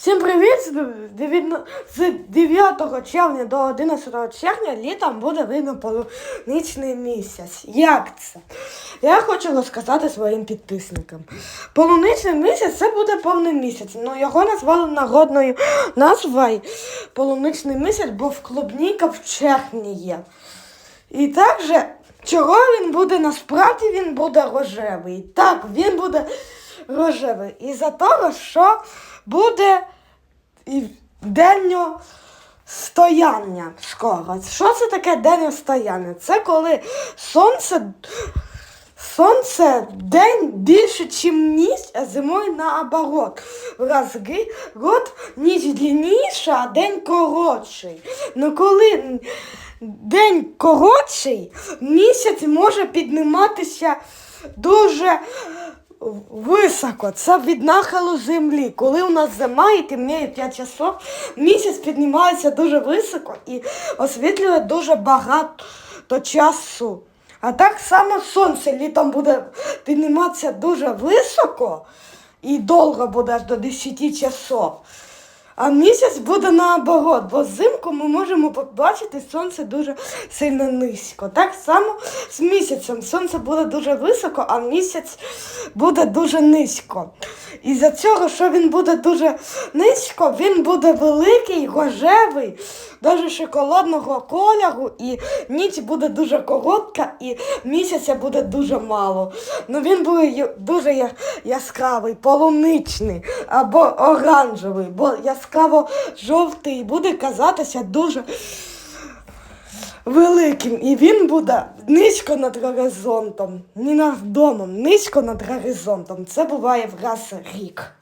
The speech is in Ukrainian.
Всім привіт! З 9 червня до 11 червня літом буде видно полуничний місяць. Як це? Я хочу розказати своїм підписникам. Полуничний місяць це буде повний місяць. Ну його назвали народною назвою полуничний місяць, бо в клубніка в червні є. І також, чого він буде насправді він буде рожевий. Так, він буде рожевий. Із-за того, що буде і день стояння скоро. Що це таке день стояння? Це коли сонце. Сонце день більше, ніж ніч, а зимою наоборот. В разги год ніч длинніша, а день коротший. Ну коли день коротший, місяць може підніматися дуже високо. Це від нахилу землі. Коли у нас зима і темніє 5 часов, місяць піднімається дуже високо і освітлює дуже багато часу. А так само сонце літом буде підніматися дуже високо і довго буде аж до 10 часов. А місяць буде наоборот, бо взимку ми можемо побачити сонце дуже сильно низько. Так само з місяцем сонце буде дуже високо, а місяць буде дуже низько. І за цього, що він буде дуже низько, він буде великий, рожевий, дуже шоколадного кольору, і ніч буде дуже коротка, і місяця буде дуже мало. Ну він буде дуже яскравий, полуничний або оранжевий, бо яскраво жовтий буде казатися дуже великим. І він буде низько над горизонтом, не над домом, низько над горизонтом. Це буває в раз рік.